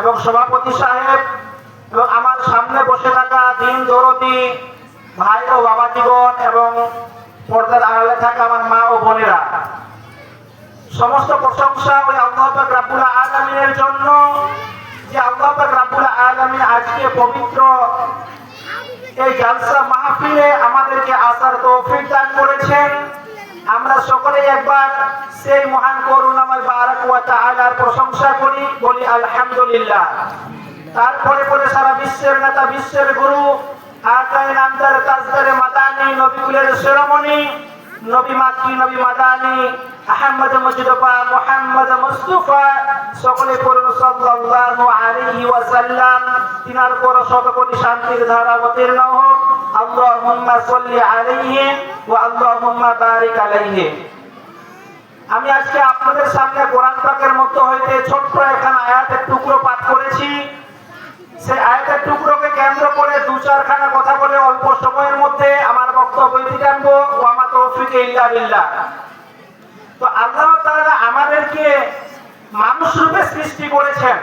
এবং সভাপতি সাহেব এবং আমার সামনে বসে থাকা দিন দরদি ভাই ও বাবাজীগণ এবং পর্দার আড়ালে থাকা আমার মা ও বোনেরা। সমস্ত প্রশংসা ওই আল্লাহ পাক রাব্বুল আলামিনের জন্য যে আল্লাহ পাক রাব্বুল আজকে পবিত্র এই জালসা মাহফিলে আমাদেরকে আসার তৌফিক দান করেছেন। আমরা সকলে একবার সেই মহান করুণাময় বারাক তাআলার প্রশংসা করি, বলি আলহামদুলিল্লাহ। তারপরে পরে সারা বিশ্বের নেতা, বিশ্বের গুরু আকায় নামদার তাজদারে, মাদানি, নবীকুলের শিরোমণি নবী মাতৃ নবী মাদানি, আহমদ মুজতবা মুহাম্মদ মুস্তাফা, সকলে পড়ুন সাল্লাল্লাহু আলাইহি তিনার পর শান্তির ধারা অবতীর্ণ হোক। আল্লাহুম্মা সাল্লি আলাইহি ওয়া আল্লাহুম্মা বারিক আলাইহি। আমি আজকে আপনাদের সামনে কোরআন পাকের মধ্যে হইতে ছোট্ট এখানে আয়াতের টুকরো পাঠ করেছি। সেই আয়াতের টুকরোকে কেন্দ্র করে দু চারখানা কথা বলে অল্প সময়ের মধ্যে আমার বক্তব্য দিতে আনব ওয়ামা তৌফিক ইল্লা তো আল্লাহ তাআলা আমাদেরকে মানুষ রূপে সৃষ্টি করেছেন।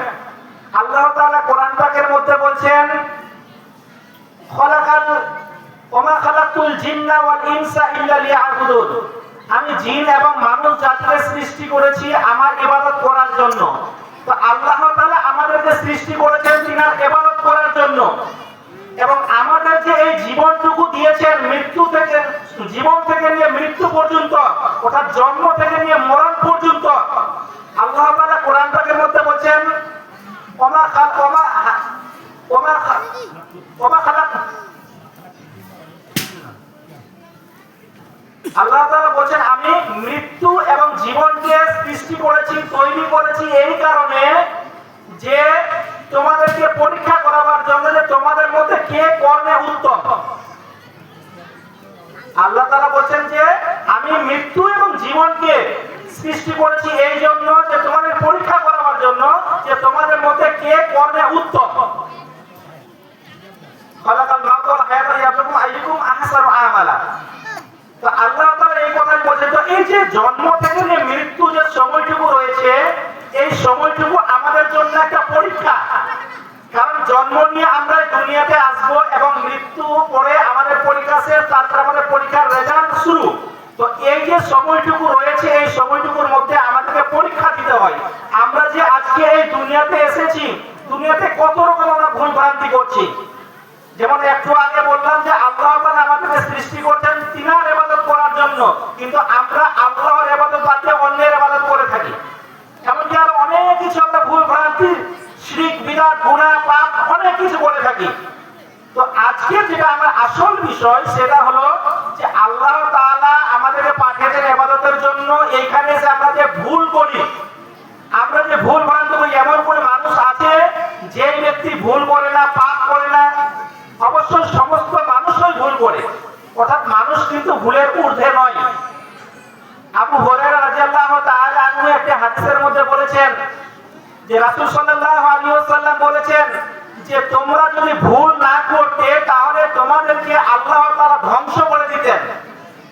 আল্লাহ তাআলা কোরআন পাকের মধ্যে বলছেন, খলাকাল ওমা খালাকুল জিন্না ওয়াল ইনসা ইল্লা লিয়াবুদুন। জিন এবং মানুষ জাতিকে সৃষ্টি করেছি আমার ইবাদত করার জন্য। তো আল্লাহ তাআলা আমাদেরকে সৃষ্টি করেছেন তিনার ইবাদত করার জন্য। এবং আমাদের যে এই জীবনটুকু দিয়েছেন, মৃত্যু থেকে, জীবন থেকে নিয়ে মৃত্যু পর্যন্ত, অর্থাৎ জন্ম থেকে নিয়ে মরণ পর্যন্ত, আল্লাহ তাআলা কোরআন পাকের মধ্যে বলছেন, ওমা খাল ওমা ওমা খা- ওমা আল্লাহ তাআলা বলছেন, আমি মৃত্যু এবং জীবনকে সৃষ্টি করেছি, তৈরি করেছি এই কারণে যে তোমাদেরকে পরীক্ষা করাবার জন্য যে তোমাদের মধ্যে কে কর্মে উত্তম? আল্লাহ তাআলা বলছেন যে, আমি মৃত্যু এবং জীবনকে সৃষ্টি করেছি এই জন্য যে তোমাদের পরীক্ষা করাবার জন্য যে তোমাদের মধ্যে কে কর্মে উত্তম? খলাকাল যে জন্ম থেকে যে মৃত্যু যে সময়টুকু রয়েছে, এই সময়টুকু আমাদের জন্য একটা পরীক্ষা। কারণ জন্ম নিয়ে আমরা দুনিয়াতে আসব এবং মৃত্যু পরে আমাদের পরীক্ষা শেষ তারপর আমাদের পরীক্ষার রেজাল্ট শুরু। তো এই যে সময়টুকু রয়েছে, এই সময়টুকুর মধ্যে আমাদেরকে পরীক্ষা দিতে হয়। আমরা যে আজকে এই দুনিয়াতে এসেছি, দুনিয়াতে কত রকম আমরা ভুল ভ্রান্তি করছি। যেমন একটু আগে বললাম যে আল্লাহ আমাদেরকে সৃষ্টি করছেন তিনার ইবাদত করার জন্য। কিন্তু দিয়ে অন্যের ইবাদত করে থাকি। এমনকি আরও অনেক কিছু আমরা ভুল ভ্রান্তি, শিরিক বিরাট গুনাহ, পাপ, অনেক কিছু করে থাকি। তো আজকে যেটা আমার আসল বিষয়, সেটা হলো যে আল্লাহ তাআলা আমাদেরকে পাঠিয়েছেন ইবাদতের জন্য এইখানে যে আমরা যে ভুল করি, আমরা যে ভুল ভ্রান্ত করি, এমন কোন মানুষ আছে যে ব্যক্তি ভুল করে না পাপ করে না অবশ্য সমস্ত মানুষই ভুল করে অর্থাৎ মানুষ কিন্তু ভুলের ঊর্ধ্বে নয় আবু হুরায়রা রাদিয়াল্লাহু তাআলা আনহু একটা হাদিসের মধ্যে বলেছেন যে রাসূল সাল্লাল্লাহু আলাইহি ওয়াসাল্লাম বলেছেন যে তোমরা যদি ভুল না করতে, তাহলে তোমাদেরকে আল্লাহ তাআলা ধ্বংস করে দিতেন।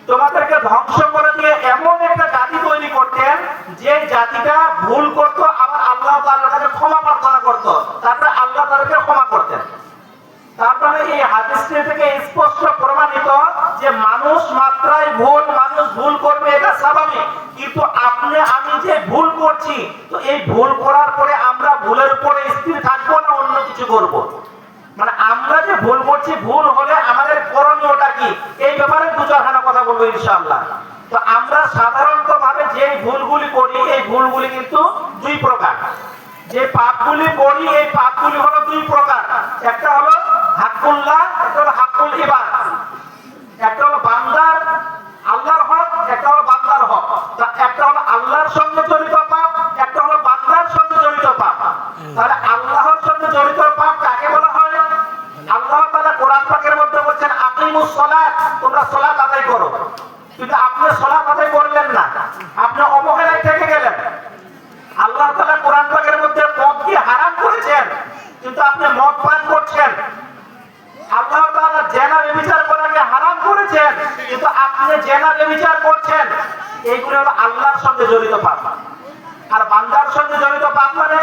তোমাদেরকে ধ্বংস করে দিয়ে এমন একটা জাতি তৈরি করতেন যে জাতিটা ভুল করত, আবার আল্লাহ তাআলার কাছে ক্ষমা প্রার্থনা করত। তারপরে আল্লাহ তাদেরকে ক্ষমা করতেন। তারপরে এই হাদিসটি থেকে স্পষ্ট প্রমাণিত যে মানুষ মাত্রায় ভুল মানুষ ভুল করবে, এটা স্বাভাবিক। কিন্তু আপনি, আমি যে ভুল করছি, তো এই ভুল করার পরে আমরা ভুলের উপরে স্থির থাকব না অন্য কিছু করব। মানে আমরা যে ভুল করছি, ভুল হলে আমাদের করণীয়টা কি? এই ব্যাপারে দু চারখানা কথা বলব ইনশাআল্লাহ। তো আমরা সাধারণত ভাবে যে ভুলগুলি করি, এই ভুলগুলি কিন্তু দুই প্রকার। যে পাপগুলি করি, এই পাপগুলি হলো দুই প্রকার। একটা হলো হাক্কুল্লাহ, একটা হলো হাক্কুল ইবাদ একটা হলো বান্দার আল্লাহর হক একটা হলো বান্দার হক তা একটা হলো আল্লাহর সঙ্গে জড়িত পাপ একটা হলো বান্দার সঙ্গে জড়িত পাপ তাহলে আল্লাহর সঙ্গে জড়িত পাপ কাকে বলা হয় আল্লাহ তাআলা কোরআন পাকের মধ্যে বলছেন আকিমুস তোমরা সালাত আদায় করো। কিন্তু আপনি সালাত আদায় করলেন না। আপনি অবহেলায় থেকে গেলেন। আল্লাহ তাআলা কোরআন পাকের মধ্যে মদকে হারাম করেছেন? কিন্তু আপনি মদ পান করছেন। আল্লাহ তাআলা জেনা ব্যভিচার করাকে হারাম করেছেন। কিন্তু আপনি জেনা ব্যভিচার করছেন। এইগুলো হলো আল্লাহর সঙ্গে জড়িত পাপ। আর বান্দার সঙ্গে জড়িত পাপ মানে